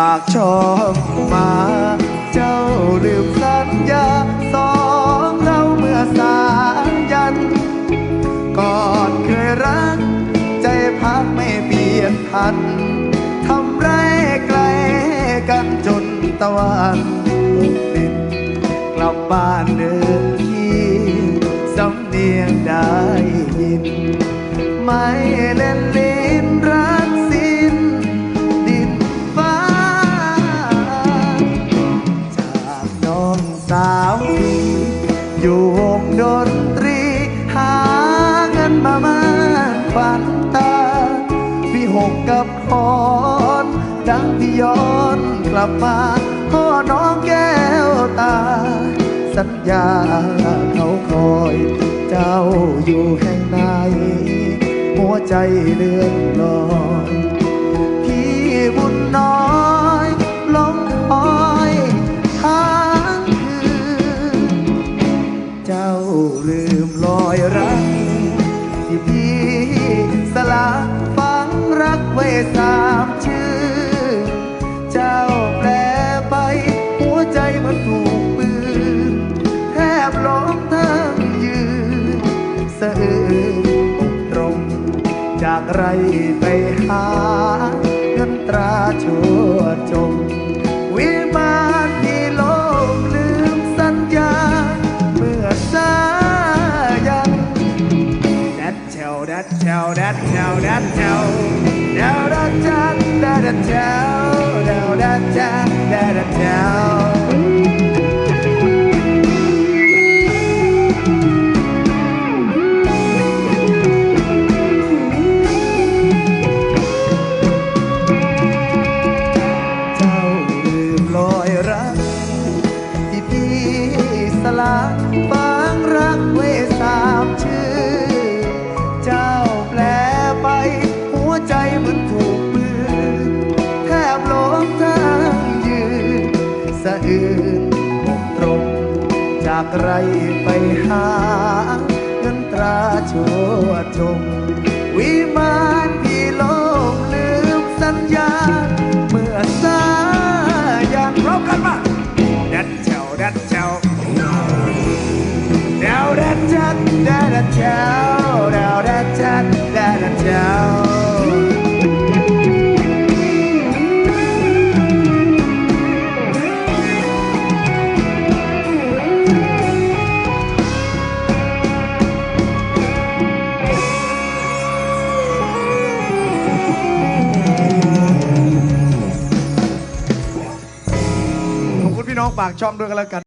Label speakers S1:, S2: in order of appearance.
S1: ปากช่องมา เจ้าลืมสัญญาสองเราเมื่อสายัน ก่อนเคยรัก ใจพักไม่เปลี่ยนพันทำไรไกลกันจนตะวันตกดินกลับบ้านเดิม มามานฝันตาพี่หกกับคอนดังที่ย้อนกลับมาพ่อน้องแก้วตา สัญญาเขาคอย เจ้าอยู่แห่งไหนหัวใจเลื่อนลอยพี่บุญน้อยลงคอยทั้งคืน เจ้าลืมรอยรัก จากไรไปหาเงินตราชั่วจง วิมานที่โลกลืมสัญญา เมื่อสายันดัดเชวดัดเชวดัดเชวดัดเชวดาวดัดจันดัดดัดเชวดาวดัดจันดัดดัดเชว รักไว้สามชื่อ เจ้าแปลไป หัวใจเหมือนถูกปืนแทบล้มทั้งยืน สะอื้นอกตรง จากไรไปหาเงินตราชั่วจงวิมานพี่โลกลืมสัญญา เมื่อสายันพร้อมกันมาดัดเจ้าดัดเจ้า เจ้าดาวดัดจัดดาดัดเจ้าขอบคุณพี่น้องปากช่องด้วยกันแล้วกัน